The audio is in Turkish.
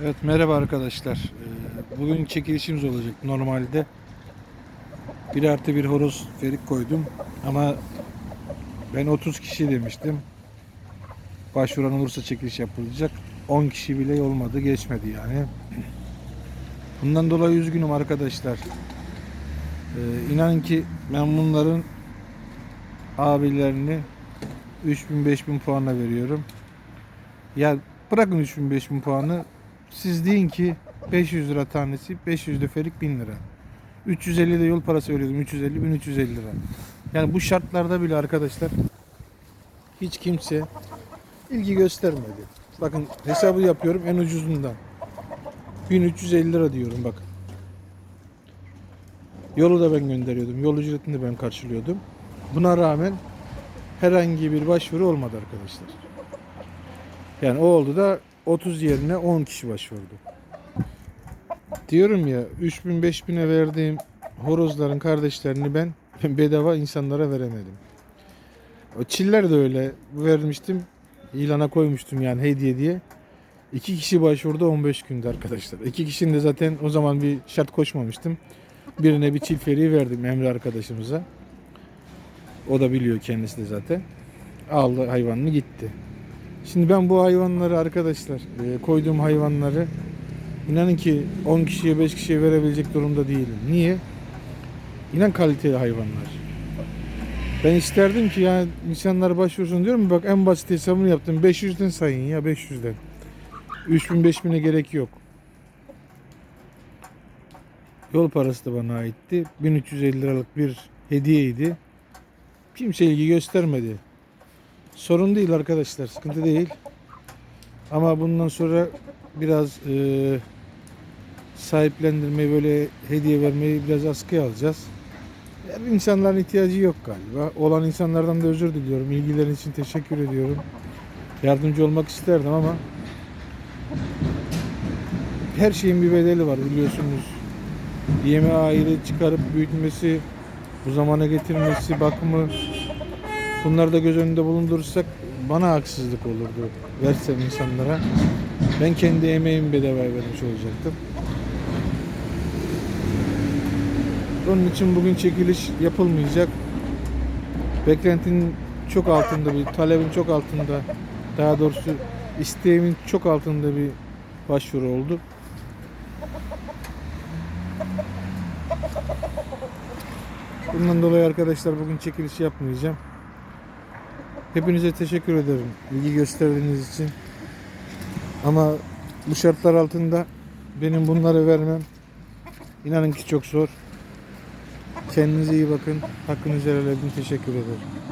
Evet merhaba arkadaşlar. Ee, Bugün çekilişimiz olacak normalde. 1 artı bir horoz ferik koydum ama ben 30 kişi demiştim. Başvuran olursa çekiliş yapılacak. 10 kişi bile olmadı geçmedi yani. Bundan dolayı üzgünüm arkadaşlar. Ee, ki ben bunların abilerini 3000-5000 puanla veriyorum. Ya bırakın 3000-5000 puanı siz deyin ki 500 lira tanesi 500 de ferik 1000 lira. 350 de yol parası veriyordum 350 1350 lira. Yani bu şartlarda bile arkadaşlar hiç kimse ilgi göstermedi. Bakın hesabı yapıyorum en ucuzundan. 1350 lira diyorum bakın. Yolu da ben gönderiyordum. Yol ücretini de ben karşılıyordum. Buna rağmen herhangi bir başvuru olmadı arkadaşlar. Yani o oldu da 30 yerine 10 kişi başvurdu. Diyorum ya 3000 5000'e verdiğim horozların kardeşlerini ben bedava insanlara veremedim. O çiller de öyle vermiştim. ilana koymuştum yani hediye diye. İki kişi başvurdu 15 günde arkadaşlar. İki kişinin de zaten o zaman bir şart koşmamıştım. Birine bir çil feriği verdim Emre arkadaşımıza. O da biliyor kendisi de zaten. Aldı hayvanını gitti. Şimdi ben bu hayvanları arkadaşlar e, koyduğum hayvanları inanın ki 10 kişiye 5 kişiye verebilecek durumda değilim. Niye? İnan kaliteli hayvanlar. Ben isterdim ki ya insanlar başvursun diyorum bak en basit hesabını yaptım 500'den sayın ya 500'den. 3000 5000'e gerek yok. Yol parası da bana aitti. 1350 liralık bir hediyeydi. Kimse ilgi göstermedi. Sorun değil arkadaşlar, sıkıntı değil. Ama bundan sonra biraz e, sahiplendirmeyi böyle hediye vermeyi biraz askıya alacağız. Yani insanların ihtiyacı yok galiba. Olan insanlardan da özür diliyorum. İlgilerin için teşekkür ediyorum. Yardımcı olmak isterdim ama her şeyin bir bedeli var biliyorsunuz. Yeme ayrı çıkarıp büyütmesi, bu zamana getirmesi, bakımı bunları da göz önünde bulundurursak bana haksızlık olurdu versem insanlara. Ben kendi emeğimi bedava vermiş olacaktım. Onun için bugün çekiliş yapılmayacak. Beklentinin çok altında bir, talebin çok altında, daha doğrusu isteğimin çok altında bir başvuru oldu. Bundan dolayı arkadaşlar bugün çekiliş yapmayacağım. Hepinize teşekkür ederim ilgi gösterdiğiniz için. Ama bu şartlar altında benim bunları vermem inanın ki çok zor. Kendinize iyi bakın. Hakkınızı helal edin. Teşekkür ederim.